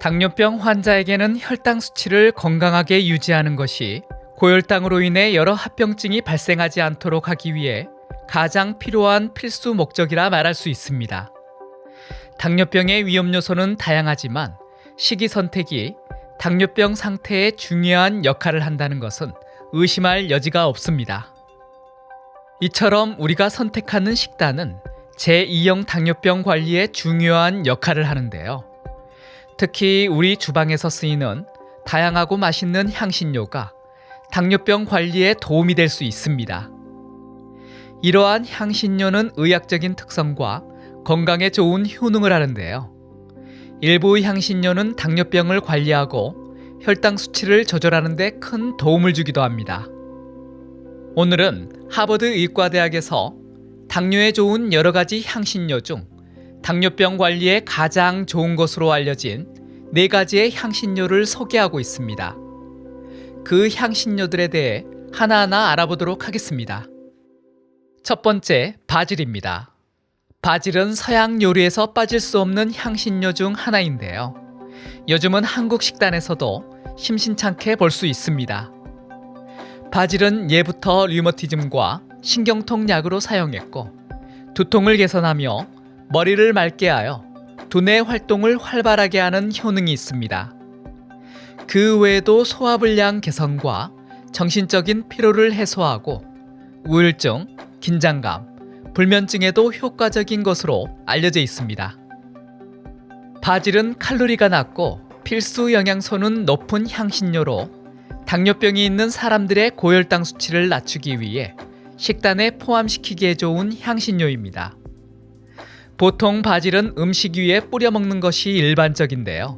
당뇨병 환자에게는 혈당 수치를 건강하게 유지하는 것이 고혈당으로 인해 여러 합병증이 발생하지 않도록 하기 위해 가장 필요한 필수 목적이라 말할 수 있습니다. 당뇨병의 위험 요소는 다양하지만 식이 선택이 당뇨병 상태에 중요한 역할을 한다는 것은 의심할 여지가 없습니다. 이처럼 우리가 선택하는 식단은 제2형 당뇨병 관리에 중요한 역할을 하는데요. 특히 우리 주방에서 쓰이는 다양하고 맛있는 향신료가 당뇨병 관리에 도움이 될 수 있습니다. 이러한 향신료는 의학적인 특성과 건강에 좋은 효능을 하는데요. 일부 향신료는 당뇨병을 관리하고 혈당 수치를 조절하는 데 큰 도움을 주기도 합니다. 오늘은 하버드 의과대학에서 당뇨에 좋은 여러 가지 향신료 중 당뇨병 관리에 가장 좋은 것으로 알려진 네 가지의 향신료를 소개하고 있습니다. 그 향신료들에 대해 하나하나 알아보도록 하겠습니다. 첫 번째, 바질입니다. 바질은 서양 요리에서 빠질 수 없는 향신료 중 하나인데요. 요즘은 한국 식단에서도 심심찮게 볼 수 있습니다. 바질은 예부터 류머티즘과 신경통 약으로 사용했고 두통을 개선하며 머리를 맑게 하여 두뇌 활동을 활발하게 하는 효능이 있습니다. 그 외에도 소화불량 개선과 정신적인 피로를 해소하고 우울증, 긴장감, 불면증에도 효과적인 것으로 알려져 있습니다. 바질은 칼로리가 낮고 필수 영양소는 높은 향신료로 당뇨병이 있는 사람들의 고혈당 수치를 낮추기 위해 식단에 포함시키기에 좋은 향신료입니다. 보통 바질은 음식 위에 뿌려 먹는 것이 일반적인데요.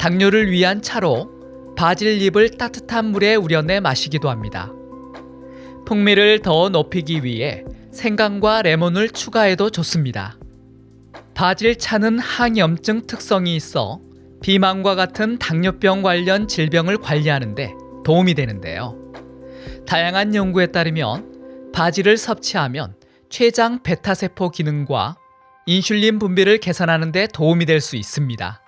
당뇨를 위한 차로 바질 잎을 따뜻한 물에 우려내 마시기도 합니다. 풍미를 더 높이기 위해 생강과 레몬을 추가해도 좋습니다. 바질 차는 항염증 특성이 있어 비만과 같은 당뇨병 관련 질병을 관리하는데 도움이 되는데요. 다양한 연구에 따르면 바질을 섭취하면 췌장 베타세포 기능과 인슐린 분비를 개선하는 데 도움이 될 수 있습니다.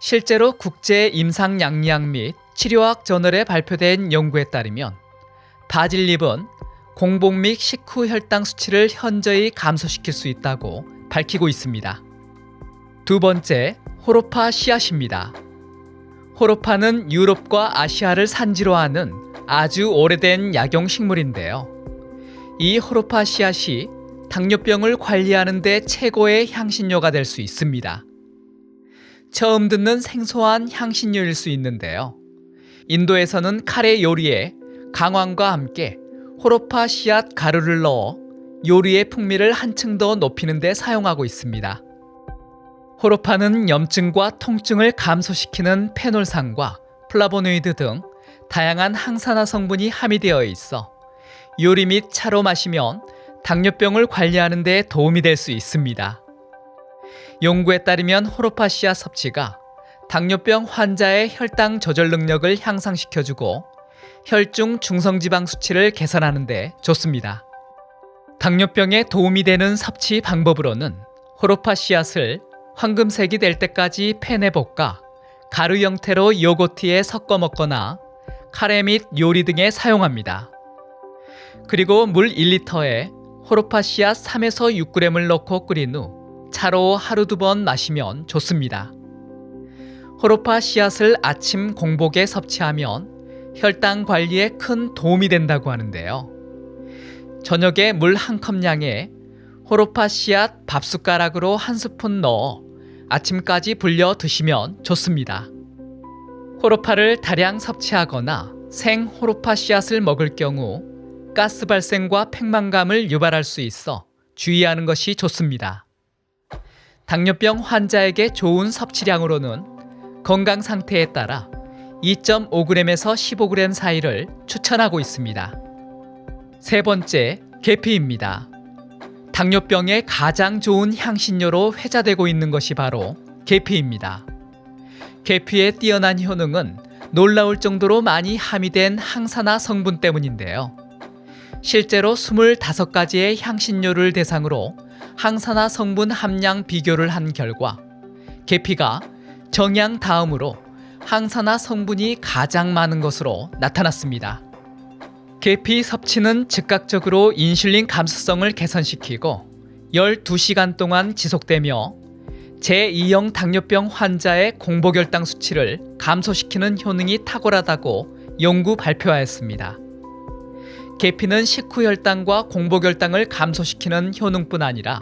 실제로 국제 임상 양리학 및 치료학 저널에 발표된 연구에 따르면 바질잎은 공복 및 식후 혈당 수치를 현저히 감소시킬 수 있다고 밝히고 있습니다. 두 번째, 호로파 씨앗입니다. 호로파는 유럽과 아시아를 산지로 하는 아주 오래된 약용 식물인데요. 이 호로파 씨앗이 당뇨병을 관리하는 데 최고의 향신료가 될 수 있습니다. 처음 듣는 생소한 향신료일 수 있는데요. 인도에서는 카레 요리에 강황과 함께 호로파 씨앗 가루를 넣어 요리의 풍미를 한층 더 높이는 데 사용하고 있습니다. 호로파는 염증과 통증을 감소시키는 페놀산과 플라보노이드 등 다양한 항산화 성분이 함유되어 있어 요리 및 차로 마시면 당뇨병을 관리하는 데 도움이 될 수 있습니다. 연구에 따르면 호로파시아 섭취가 당뇨병 환자의 혈당 조절 능력을 향상시켜주고 혈중 중성지방 수치를 개선하는 데 좋습니다. 당뇨병에 도움이 되는 섭취 방법으로는 호로파 씨앗을 황금색이 될 때까지 팬에 볶아 가루 형태로 요거트에 섞어 먹거나 카레 및 요리 등에 사용합니다. 그리고 물 1리터에 호로파씨앗 3에서 6g을 넣고 끓인 후 차로 하루 두 번 마시면 좋습니다. 호로파 씨앗을 아침 공복에 섭취하면 혈당 관리에 큰 도움이 된다고 하는데요. 저녁에 물 한 컵량에 호로파 씨앗 밥 숟가락으로 한 스푼 넣어 아침까지 불려 드시면 좋습니다. 호로파를 다량 섭취하거나 생 호로파 씨앗을 먹을 경우 가스 발생과 팽만감을 유발할 수 있어 주의하는 것이 좋습니다. 당뇨병 환자에게 좋은 섭취량으로는 건강 상태에 따라 2.5g에서 15g 사이를 추천하고 있습니다. 세 번째, 계피입니다. 당뇨병에 가장 좋은 향신료로 회자되고 있는 것이 바로 계피입니다. 계피의 뛰어난 효능은 놀라울 정도로 많이 함유된 항산화 성분 때문인데요. 실제로 25가지의 향신료를 대상으로 항산화 성분 함량 비교를 한 결과 계피가 정향 다음으로 항산화 성분이 가장 많은 것으로 나타났습니다. 계피 섭취는 즉각적으로 인슐린 감수성을 개선시키고 12시간 동안 지속되며 제2형 당뇨병 환자의 공복혈당 수치를 감소시키는 효능이 탁월하다고 연구 발표하였습니다. 계피는 식후 혈당과 공복혈당을 감소시키는 효능뿐 아니라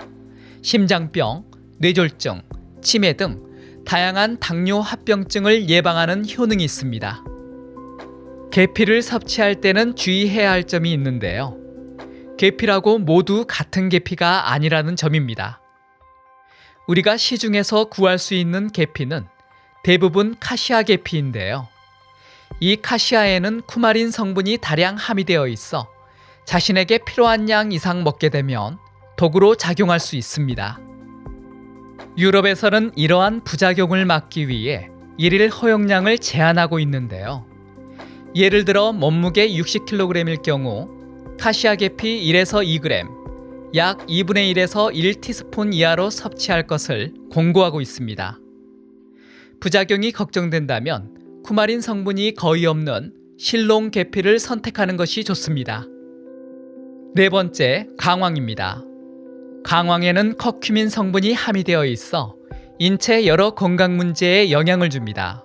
심장병, 뇌졸중, 치매 등 다양한 당뇨 합병증을 예방하는 효능이 있습니다. 계피를 섭취할 때는 주의해야 할 점이 있는데요. 계피라고 모두 같은 계피가 아니라는 점입니다. 우리가 시중에서 구할 수 있는 계피는 대부분 카시아 계피인데요. 이 카시아에는 쿠마린 성분이 다량 함유되어 있어 자신에게 필요한 양 이상 먹게 되면 독으로 작용할 수 있습니다. 유럽에서는 이러한 부작용을 막기 위해 일일 허용량을 제한하고 있는데요. 예를 들어 몸무게 60kg일 경우 카시아 계피 1에서 2g, 약 2분의 1에서 1티스푼 이하로 섭취할 것을 공고하고 있습니다. 부작용이 걱정된다면 쿠마린 성분이 거의 없는 실롱 계피를 선택하는 것이 좋습니다. 네 번째, 강황입니다. 강황에는 커큐민 성분이 함유되어 있어 인체 여러 건강 문제에 영향을 줍니다.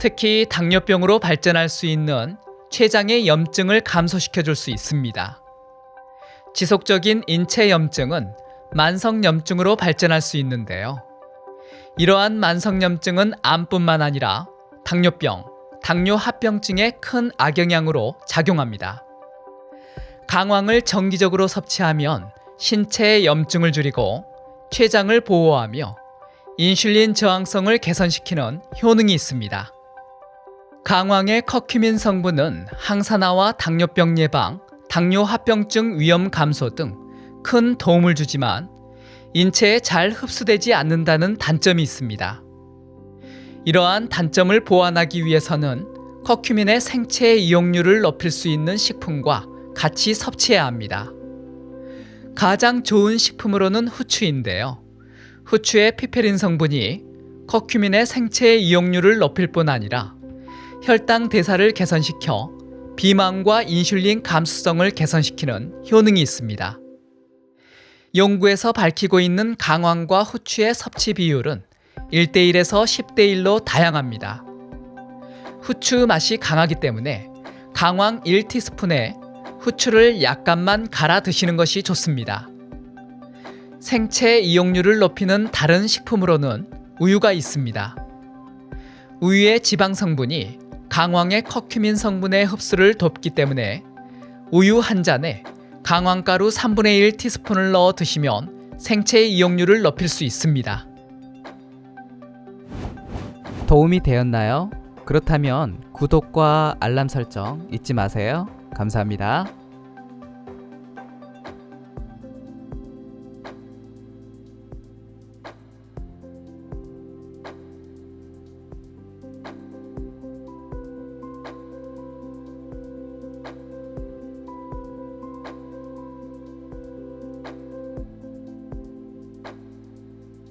특히 당뇨병으로 발전할 수 있는 췌장의 염증을 감소시켜 줄 수 있습니다. 지속적인 인체 염증은 만성 염증으로 발전할 수 있는데요. 이러한 만성 염증은 암뿐만 아니라 당뇨병, 당뇨 합병증에 큰 악영향으로 작용합니다. 강황을 정기적으로 섭취하면 신체의 염증을 줄이고 췌장을 보호하며 인슐린 저항성을 개선시키는 효능이 있습니다. 강황의 커큐민 성분은 항산화와 당뇨병 예방, 당뇨 합병증 위험 감소 등 큰 도움을 주지만 인체에 잘 흡수되지 않는다는 단점이 있습니다. 이러한 단점을 보완하기 위해서는 커큐민의 생체 이용률을 높일 수 있는 식품과 같이 섭취해야 합니다. 가장 좋은 식품으로는 후추인데요. 후추의 피페린 성분이 커큐민의 생체 이용률을 높일 뿐 아니라 혈당 대사를 개선시켜 비만과 인슐린 감수성을 개선시키는 효능이 있습니다. 연구에서 밝히고 있는 강황과 후추의 섭취 비율은 1대1에서 10대1로 다양합니다. 후추 맛이 강하기 때문에 강황 1티스푼에 후추를 약간만 갈아 드시는 것이 좋습니다. 생체 이용률을 높이는 다른 식품으로는 우유가 있습니다. 우유의 지방 성분이 강황의 커큐민 성분의 흡수를 돕기 때문에 우유 한 잔에 강황가루 3분의 1 티스푼을 넣어 드시면 생체 이용률을 높일 수 있습니다. 도움이 되었나요? 그렇다면 구독과 알람 설정 잊지 마세요. 감사합니다.